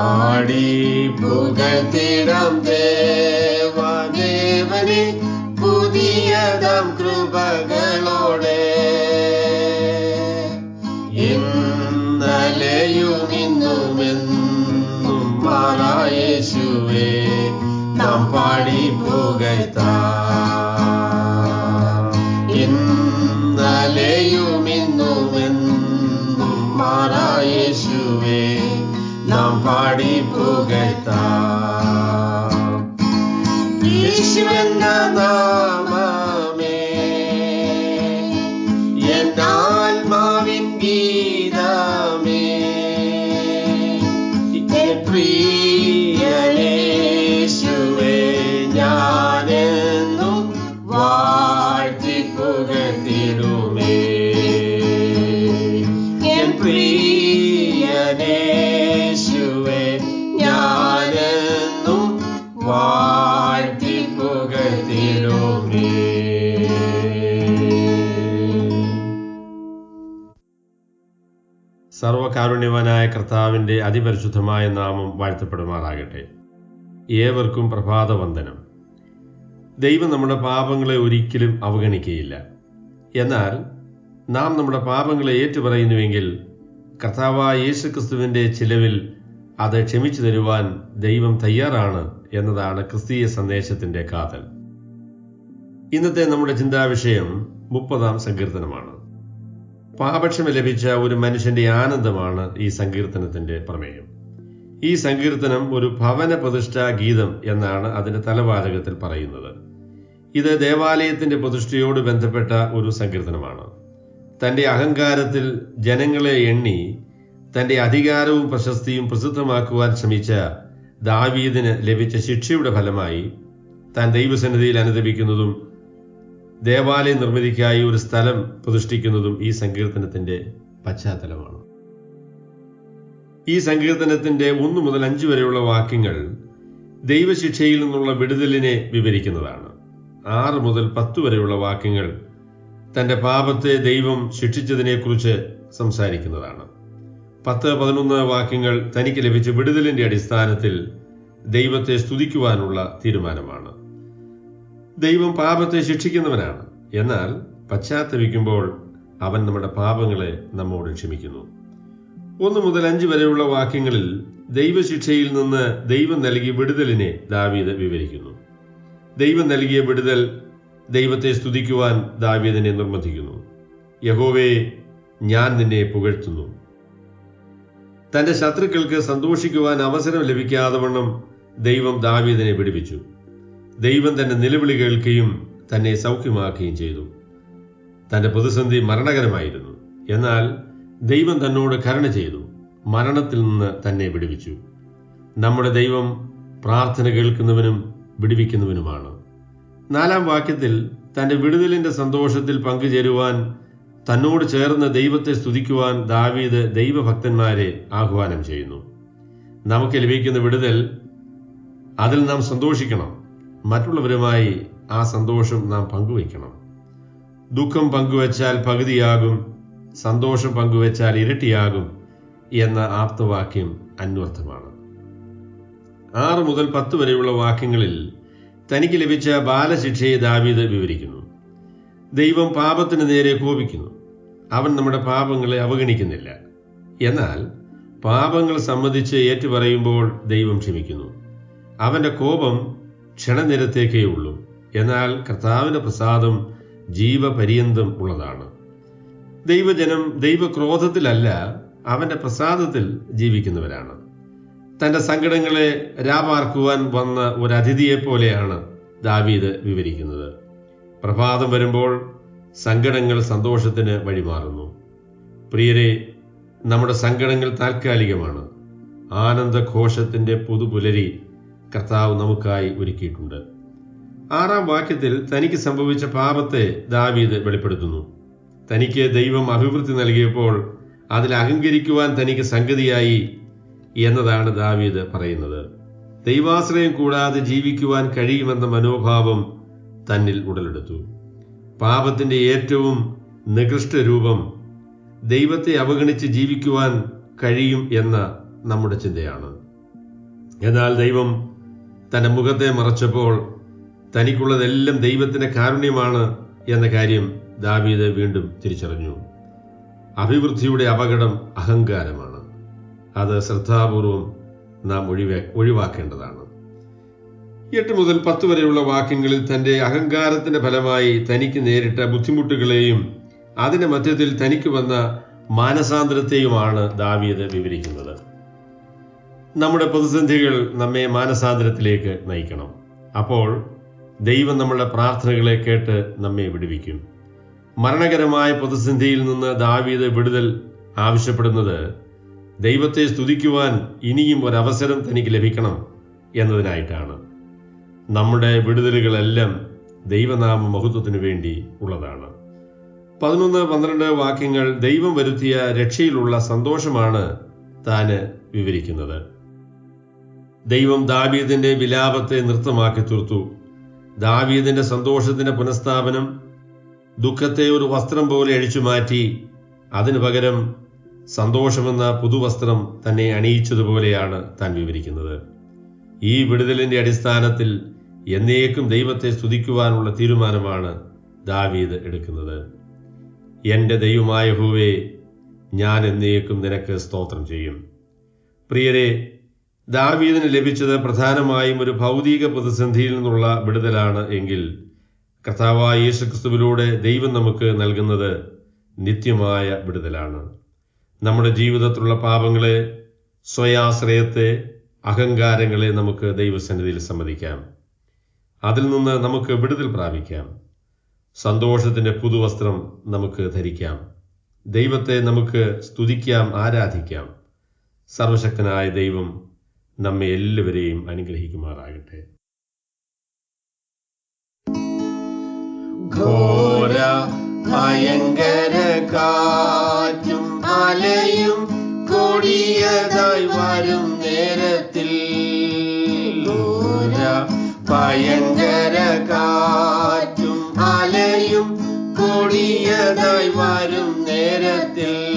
പാടി പുകത്തിടം ദേവദേവനെ പുതിയതാം കൃപകളോടെ. ഇന്നലെയും ഇന്നുമെന്നും മാറായേശുവേ നാം പാടി പുകഴ്ത്താം നാം പാടി പുകഴ്ത്താം യേശുവെന്ന സർവകാരുണ്യവാനായ കർത്താവിന്റെ അതിപരിശുദ്ധമായ നാമം വാഴ്ത്തപ്പെടുമാറാകട്ടെ. ഏവർക്കും പ്രഭാതവന്ദനം. ദൈവം നമ്മുടെ പാപങ്ങളെ ഒരിക്കലും അവഗണിക്കുകയില്ല എന്നാൽ നാം നമ്മുടെ പാപങ്ങളെ ഏറ്റുപറയുന്നുവെങ്കിൽ കർത്താവായ യേശുക്രിസ്തുവിന്റെ ചിലവിൽ അത് ക്ഷമിച്ചു തരുവാൻ ദൈവം തയ്യാറാണ് എന്നതാണ് ക്രിസ്തീയ സന്ദേശത്തിന്റെ കാതൽ. ഇന്നത്തെ നമ്മുടെ ചിന്താവിഷയം മുപ്പതാം സങ്കീർത്തനമാണ്. പാപക്ഷമ ലഭിച്ച ഒരു മനുഷ്യന്റെ ആനന്ദമാണ് ഈ സങ്കീർത്തനത്തിന്റെ പ്രമേയം. ഈ സങ്കീർത്തനം ഒരു ഭവന പ്രതിഷ്ഠാ ഗീതം എന്നാണ് അതിന്റെ തലവാചകത്തിൽ പറയുന്നത്. ഇത് ദേവാലയത്തിന്റെ പ്രതിഷ്ഠയോട് ബന്ധപ്പെട്ട ഒരു സങ്കീർത്തനമാണ്. തന്റെ അഹങ്കാരത്തിൽ ജനങ്ങളെ എണ്ണി തന്റെ അധികാരവും പ്രശസ്തിയും പ്രസിദ്ധമാക്കുവാൻ ശ്രമിച്ച ദാവീദിന് ലഭിച്ച ശിക്ഷയുടെ ഫലമായി താൻ ദൈവസന്നിധിയിൽ അനുദപിക്കുന്നതും ദേവാലയ നിർമ്മിതിക്കായി ഒരു സ്ഥലം പ്രതിഷ്ഠിക്കുന്നതും ഈ സങ്കീർത്തനത്തിന്റെ പശ്ചാത്തലമാണ്. ഈ സങ്കീർത്തനത്തിന്റെ ഒന്നു മുതൽ അഞ്ച് വരെയുള്ള വാക്യങ്ങൾ ദൈവശിക്ഷയിൽ നിന്നുള്ള വിടുതലിനെ വിവരിക്കുന്നതാണ്. ആറ് മുതൽ പത്ത് വരെയുള്ള വാക്യങ്ങൾ തന്റെ പാപത്തെ ദൈവം ശിക്ഷിച്ചതിനെക്കുറിച്ച് സംസാരിക്കുന്നതാണ്. പത്ത് പതിനൊന്ന് വാക്യങ്ങൾ തനിക്ക് ലഭിച്ച വിടുതലിന്റെ അടിസ്ഥാനത്തിൽ ദൈവത്തെ സ്തുതിക്കുവാനുള്ള തീരുമാനമാണ്. ദൈവം പാപത്തെ ശിക്ഷിക്കുന്നവനാണ്. എന്നാൽ പശ്ചാത്തപിക്കുമ്പോൾ അവൻ നമ്മുടെ പാപങ്ങളെ നമ്മോട് ക്ഷമിക്കുന്നു. ഒന്ന് മുതൽ അഞ്ച് വരെയുള്ള വാക്യങ്ങളിൽ ദൈവശിക്ഷയിൽ നിന്ന് ദൈവം നൽകിയ വിടുതലിനെ ദാവീദ് വിവരിക്കുന്നു. ദൈവം നൽകിയ വിടുതൽ ദൈവത്തെ സ്തുതിക്കുവാൻ ദാവീദിനെ നിർബന്ധിക്കുന്നു യഹോവേ ഞാൻ നിന്നെ പുകഴ്ത്തുന്നു. തന്റെ ശത്രുക്കൾക്ക് സന്തോഷിക്കുവാൻ അവസരം ലഭിക്കാതെ വണ്ണം ദൈവം ദാവീദിനെ പിടിപ്പിച്ചു ദൈവം തന്നെ നിലവിളി കേൾക്കുകയും തന്നെ സൗഖ്യമാക്കുകയും ചെയ്തു. തന്റെ പ്രതിസന്ധി മരണകരമായിരുന്നു. എന്നാൽ ദൈവം തന്നോട് കരുണ ചെയ്തു. മരണത്തിൽ നിന്ന് തന്നെ വിടുവിച്ചു. നമ്മുടെ ദൈവം പ്രാർത്ഥന കേൾക്കുന്നവനും വിടുവിക്കുന്നവനുമാണ്. നാലാം വാക്യത്തിൽ തന്റെ വിടുതലിന്റെ സന്തോഷത്തിൽ പങ്കുചേരുവാൻ തന്നോട് ചേർന്ന് ദൈവത്തെ സ്തുതിക്കുവാൻ ദാവീദ് ദൈവഭക്തന്മാരെ ആഹ്വാനം ചെയ്യുന്നു. നമുക്ക് ലഭിക്കുന്ന വിടുതൽ അതിൽ നാം സന്തോഷിക്കണം. മറ്റുള്ളവരുമായി ആ സന്തോഷം നാം പങ്കുവയ്ക്കണം. ദുഃഖം പങ്കുവച്ചാൽ പകുതിയാകും സന്തോഷം പങ്കുവച്ചാൽ ഇരട്ടിയാകും എന്ന ആപ്തവാക്യം അന്വർത്ഥമാണ്. ആറ് മുതൽ പത്ത് വരെയുള്ള വാക്യങ്ങളിൽ തനിക്ക് ലഭിച്ച ബാലശിക്ഷയെ ദാവീദ് വിവരിക്കുന്നു. ദൈവം പാപത്തിന് നേരെ കോപിക്കുന്നു. അവൻ നമ്മുടെ പാപങ്ങളെ അവഗണിക്കുന്നില്ല. എന്നാൽ പാപങ്ങൾ സംബന്ധിച്ച് ഏറ്റുപറയുമ്പോൾ ദൈവം ക്ഷമിക്കുന്നു. അവന്റെ കോപം ക്ഷണനിരത്തേക്കേ ഉള്ളൂ എന്നാൽ കർത്താവിന്റെ പ്രസാദം ജീവപര്യന്തം ഉള്ളതാണ്. ദൈവജനം ദൈവക്രോധത്തിലല്ല അവന്റെ പ്രസാദത്തിൽ ജീവിക്കുന്നവരാണ്. തന്റെ സങ്കടങ്ങളെ രാപാർക്കുവാൻ വന്ന ഒരു അതിഥിയെപ്പോലെയാണ് ദാവീദ് വിവരിക്കുന്നത്. പ്രഭാതം വരുമ്പോൾ സങ്കടങ്ങൾ സന്തോഷത്തിന് വഴിമാറുന്നു. പ്രിയരെ നമ്മുടെ സങ്കടങ്ങൾ താൽക്കാലികമാണ്. ആനന്ദഘോഷത്തിന്റെ പുതുപുലരി കർത്താവ് നമുക്കായി ഒരുക്കിയിട്ടുണ്ട്. ആറാം വാക്യത്തിൽ തനിക്ക് സംഭവിച്ച പാപത്തെ ദാവീദ് വെളിപ്പെടുത്തുന്നു. തനിക്ക് ദൈവം അഭിവൃദ്ധി നൽകിയപ്പോൾ അതിൽ അഹങ്കരിക്കുവാൻ തനിക്ക് സംഗതിയായി എന്നതാണ് ദാവീദ് പറയുന്നത്. ദൈവാശ്രയം കൂടാതെ ജീവിക്കുവാൻ കഴിയുമെന്ന മനോഭാവം തന്നിൽ ഉടലെടുത്തു. പാപത്തിന്റെ ഏറ്റവും നികൃഷ്ട രൂപം ദൈവത്തെ അവഗണിച്ച് ജീവിക്കുവാൻ കഴിയും എന്ന നമ്മുടെ ചിന്തയാണ്. എന്നാൽ ദൈവം തന്റെ മുഖത്തെ മറച്ചപ്പോൾ തനിക്കുള്ളതെല്ലാം ദൈവത്തിന്റെ കാരുണ്യമാണ് എന്ന കാര്യം ദാവീദ് വീണ്ടും തിരിച്ചറിഞ്ഞു. അഭിവൃദ്ധിയുടെ അപകടം അഹങ്കാരമാണ്. അത് ശ്രദ്ധാപൂർവം നാം ഒഴിവേ ഒഴിവാക്കേണ്ടതാണ്. എട്ട് മുതൽ പത്ത് വരെയുള്ള വാക്യങ്ങളിൽ തന്റെ അഹങ്കാരത്തിന്റെ ഫലമായി തനിക്ക് നേരിട്ട ബുദ്ധിമുട്ടുകളെയും അതിന്റെ മധ്യത്തിൽ തനിക്ക് വന്ന മാനസാന്തരത്തെയുമാണ് ദാവീദ് വിവരിക്കുന്നത്. നമ്മുടെ പ്രതിസന്ധികൾ നമ്മെ മാനസാന്തരത്തിലേക്ക് നയിക്കണം. അപ്പോൾ ദൈവം നമ്മളുടെ പ്രാർത്ഥനകളെ കേട്ട് നമ്മെ വിടുവിക്കും. മരണകരമായ പ്രതിസന്ധിയിൽ നിന്ന് ദാവീത് വിടുതൽ ആവശ്യപ്പെടുന്നത് ദൈവത്തെ സ്തുതിക്കുവാൻ ഇനിയും ഒരവസരം തനിക്ക് ലഭിക്കണം എന്നതിനായിട്ടാണ്. നമ്മുടെ വിടുതലുകളെല്ലാം ദൈവനാമ മഹത്വത്തിനു വേണ്ടി ഉള്ളതാണ്. പതിനൊന്ന് പന്ത്രണ്ട് വാക്യങ്ങൾ ദൈവം വരുത്തിയ രക്ഷയിലുള്ള സന്തോഷമാണ് താന് വിവരിക്കുന്നത്. ദൈവം ദാവീദിന്റെ വിലാപത്തെ നൃത്തമാക്കി തീർത്തു. ദാവീദിന്റെ സന്തോഷത്തിന്റെ പുനഃസ്ഥാപനം ദുഃഖത്തെ ഒരു വസ്ത്രം പോലെ അഴിച്ചു മാറ്റി അതിനു പകരം സന്തോഷമെന്ന പുതുവസ്ത്രം തന്നെ അണിയിച്ചതുപോലെയാണ് താൻ വിവരിക്കുന്നത്. ഈ വിടുതലിന്റെ അടിസ്ഥാനത്തിൽ എന്നേക്കും ദൈവത്തെ സ്തുതിക്കുവാനുള്ള തീരുമാനമാണ് ദാവീദ് എടുക്കുന്നത്. എന്റെ ദൈവമായ ഹൂവേ ഞാൻ എന്നേക്കും നിനക്ക് സ്തോത്രം ചെയ്യും. പ്രിയരെ ദാവീദിന് ലഭിച്ചത് പ്രധാനമായും ഒരു ഭൗതിക പ്രതിസന്ധിയിൽ നിന്നുള്ള വിടുതലാണ് എങ്കിൽ കർത്താവായ യേശുക്രിസ്തുവിലൂടെ ദൈവം നമുക്ക് നൽകുന്നത് നിത്യമായ വിടുതലാണ്. നമ്മുടെ ജീവിതത്തിലുള്ള പാപങ്ങളെ സ്വയാശ്രയത്തെ അഹങ്കാരങ്ങളെ നമുക്ക് ദൈവസന്നിധിയിൽ സമ്മതിക്കാം. അതിൽ നിന്ന് നമുക്ക് വിടുതൽ പ്രാപിക്കാം. സന്തോഷത്തിന്റെ പുതുവസ്ത്രം നമുക്ക് ധരിക്കാം. ദൈവത്തെ നമുക്ക് സ്തുതിക്കാം ആരാധിക്കാം. സർവശക്തനായ ദൈവം നമ്മെ എല്ലാവരെയും അനുഗ്രഹിക്കുമാറാകട്ടെ. ഘോര ഭയങ്കര കാറ്റും അലയും കൊടിയതായി വരും നേരത്തിൽ. ഘോര ഭയങ്കര കാറ്റും അലയും കൊടിയതായി വരും നേരത്തിൽ.